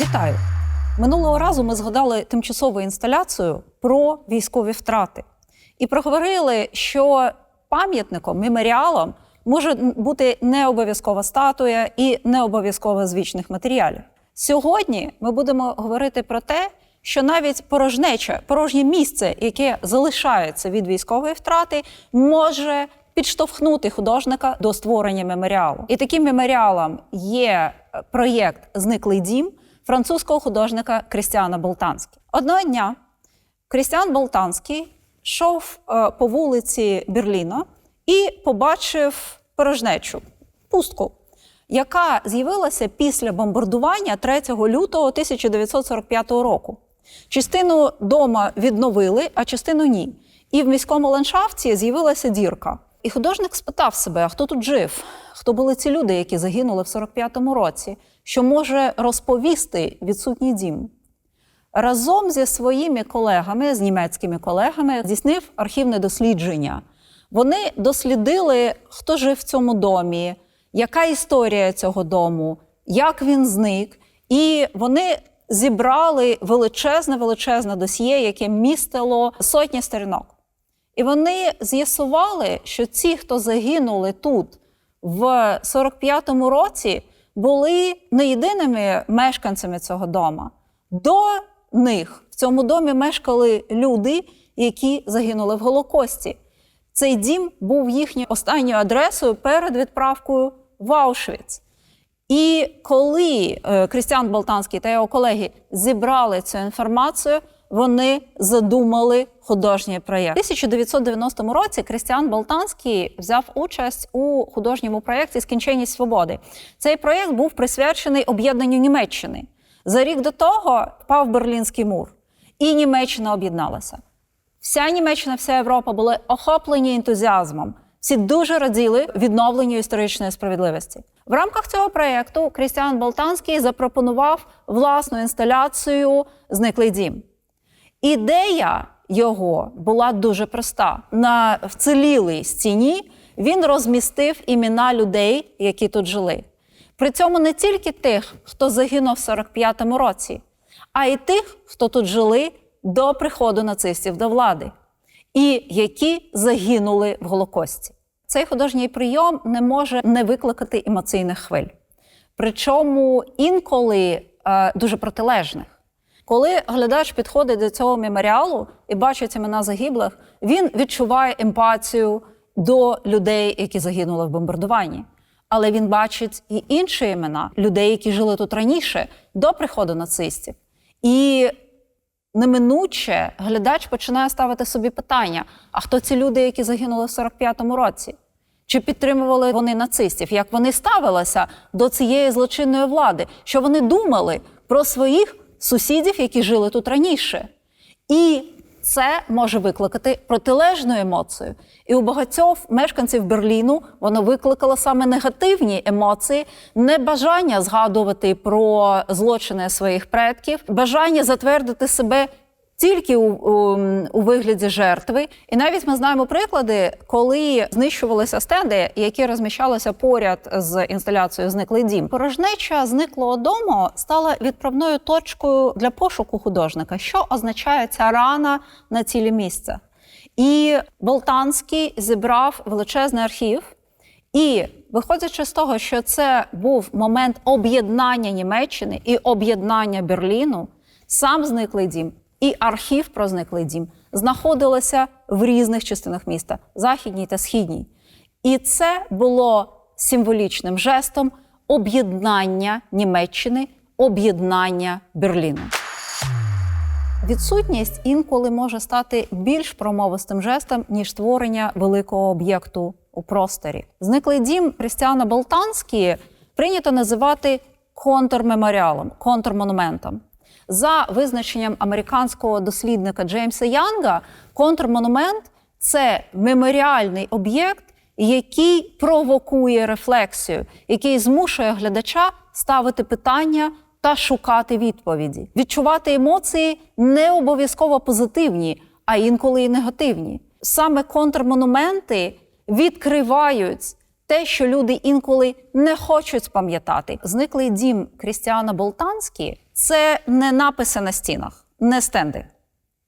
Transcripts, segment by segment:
Вітаю! Минулого разу ми згадали тимчасову інсталяцію про військові втрати і проговорили, що пам'ятником, меморіалом може бути не обов'язкова статуя і не обов'язково з вічних матеріалів. Сьогодні ми будемо говорити про те, що навіть порожнече, порожнє місце, яке залишається від військової втрати, може підштовхнути художника до створення меморіалу. І таким меморіалом є е, проєкт Зниклий дім французького художника Крістіана Болтанські. Одного дня Крістіан Болтанський йшов е, по вулиці Берліна і побачив порожнечу, пустку, яка з'явилася після бомбардування 3 лютого 1945 року. Частину дома відновили, а частину ні. І в міському ландшафті з'явилася дірка. І художник спитав себе: а хто тут жив? Хто були ці люди, які загинули в 45-му році? Що може розповісти відсутній дім? Разом зі своїми колегами, з німецькими колегами, здійснив архівне дослідження. Вони дослідили, хто жив в цьому домі, яка історія цього дому, як він зник. І вони зібрали величезне величезне досьє, яке містило сотні сторінок. І вони з'ясували, що ці, хто загинули тут в 45-му році, були не єдиними мешканцями цього дома. До них в цьому домі мешкали люди, які загинули в Голокості. Цей дім був їхньою останньою адресою перед відправкою в Аушвіц. І коли е, Крістіан Болтанський та його колеги зібрали цю інформацію, вони задумали художній проєкт. У 1990 році Крістіан Болтанський взяв участь у художньому проєкті Скінченність свободи. Цей проєкт був присвячений об'єднанню Німеччини. За рік до того впав Берлінський мур, і Німеччина об'єдналася. Вся Німеччина, вся Європа були охоплені ентузіазмом. Всі дуже раділи відновленню історичної справедливості. В рамках цього проєкту Крістіан Болтанський запропонував власну інсталяцію Зниклий дім. Ідея його була дуже проста. На вцілілій стіні він розмістив імена людей, які тут жили. При цьому не тільки тих, хто загинув в 45-му році, а й тих, хто тут жили до приходу нацистів до влади, і які загинули в Голокості. Цей художній прийом не може не викликати емоційних хвиль. Причому інколи е, дуже протилежних. Коли глядач підходить до цього меморіалу і бачить імена загиблих, він відчуває емпатію до людей, які загинули в бомбардуванні. Але він бачить і інші імена людей, які жили тут раніше, до приходу нацистів. І неминуче глядач починає ставити собі питання: а хто ці люди, які загинули в 45-му році? Чи підтримували вони нацистів? Як вони ставилися до цієї злочинної влади? Що вони думали про своїх сусідів, які жили тут раніше? І це може викликати протилежну емоцію. І у багатьох мешканців Берліну воно викликало саме негативні емоції, небажання згадувати про злочини своїх предків, бажання затвердити себе. Тільки у, у, у вигляді жертви, і навіть ми знаємо приклади, коли знищувалися стенди, які розміщалися поряд з інсталяцією Зниклий дім. Порожнеча зниклого дому стала відправною точкою для пошуку художника, що означає ця рана на цілі місця. І Болтанський зібрав величезний архів. І виходячи з того, що це був момент об'єднання Німеччини і об'єднання Берліну, сам зниклий дім і архів про зниклий дім знаходилися в різних частинах міста західній та східній. І це було символічним жестом об'єднання Німеччини, об'єднання Берліну. Відсутність інколи може стати більш промовистим жестом, ніж створення великого об'єкту у просторі. Зниклий дім Крістіана Болтанські прийнято називати контрмеморіалом, контрмонументом. За визначенням американського дослідника Джеймса Янга, контрмонумент це меморіальний об'єкт, який провокує рефлексію, який змушує глядача ставити питання та шукати відповіді, відчувати емоції не обов'язково позитивні, а інколи і негативні. Саме контрмонументи відкривають те, що люди інколи не хочуть пам'ятати. Зниклий дім Крістіана Болтанські це не написи на стінах, не стенди.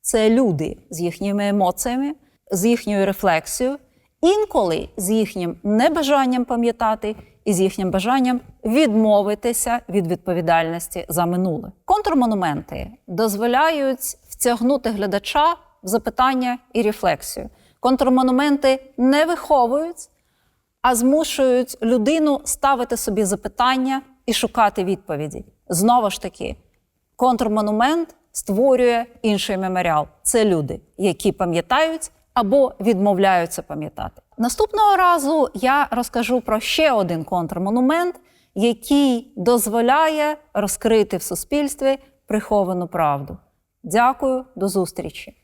Це люди з їхніми емоціями, з їхньою рефлексією, інколи з їхнім небажанням пам'ятати і з їхнім бажанням відмовитися від відповідальності за минуле. Контрмонументи дозволяють втягнути глядача в запитання і рефлексію. Контрмонументи не виховують, а змушують людину ставити собі запитання і шукати відповіді. Знову ж таки, контрмонумент створює інший меморіал. Це люди, які пам'ятають або відмовляються пам'ятати. Наступного разу я розкажу про ще один контрмонумент, який дозволяє розкрити в суспільстві приховану правду. Дякую, до зустрічі!